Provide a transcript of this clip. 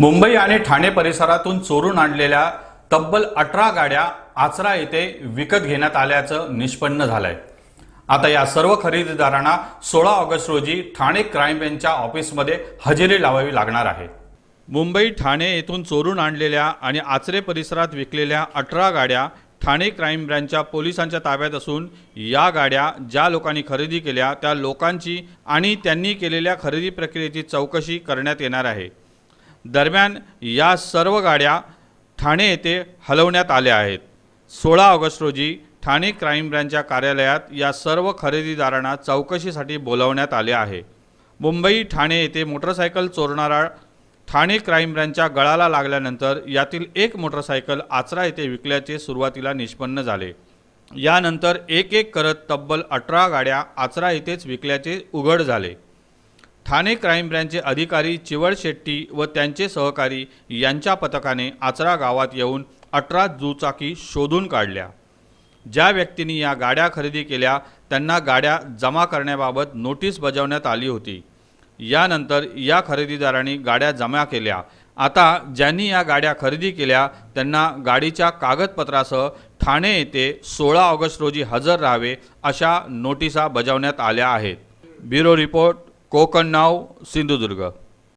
मुंबई आणि ठाणे परिसरातून चोरून आणलेल्या तब्बल अठरा गाड्या आचरा येथे विकत घेण्यात आल्याचं निष्पन्न झालंय. आता या सर्व खरेदीदारांना सोळा ऑगस्ट रोजी ठाणे क्राईम ब्रँचच्या ऑफिसमध्ये हजेरी लावावी लागणार आहे. मुंबई ठाणे येथून चोरून आणलेल्या आणि आचरे परिसरात विकलेल्या अठरा गाड्या ठाणे क्राईम ब्रँचच्या पोलिसांच्या ताब्यात असून या गाड्या ज्या लोकांनी खरेदी केल्या त्या लोकांची आणि त्यांनी केलेल्या खरेदी प्रक्रियेची चौकशी करण्यात येणार आहे. दरम्यान या सर्व गाड्या ठाणे येथे हलवण्यात आल्या आहेत. सोळा ऑगस्ट रोजी ठाणे क्राईम ब्रँचच्या कार्यालयात या सर्व खरेदीदारांना चौकशीसाठी बोलावण्यात आले आहे. मुंबई ठाणे येथे मोटरसायकल चोरणारा ठाणे क्राईम ब्रँचच्या गळाला लागल्यानंतर यातील एक मोटरसायकल आचरा येथे विकल्याचे सुरुवातीला निष्पन्न झाले. यानंतर एक एक करत तब्बल अठरा गाड्या आचरा येथेच विकल्याचे उघड झाले. ठाणे क्राईम ब्रँचचे अधिकारी चिवड शेट्टी व त्यांचे सहकारी यांच्या पथकाने आचरा गावात येऊन अठरा दुचाकी शोधून काढल्या. ज्या व्यक्तींनी या गाड्या खरेदी केल्या त्यांना गाड्या जमा करण्याबाबत नोटीस बजावण्यात आली होती. यानंतर या खरेदीदारांनी गाड्या जमा केल्या. आता ज्यांनी या गाड्या खरेदी केल्या त्यांना गाडीच्या कागदपत्रासह ठाणे येथे सोळा ऑगस्ट रोजी हजर राहावे अशा नोटिसा बजावण्यात आल्या आहेत. ब्युरो रिपोर्ट કોકણ નાવ સિંધુદુર્ગ.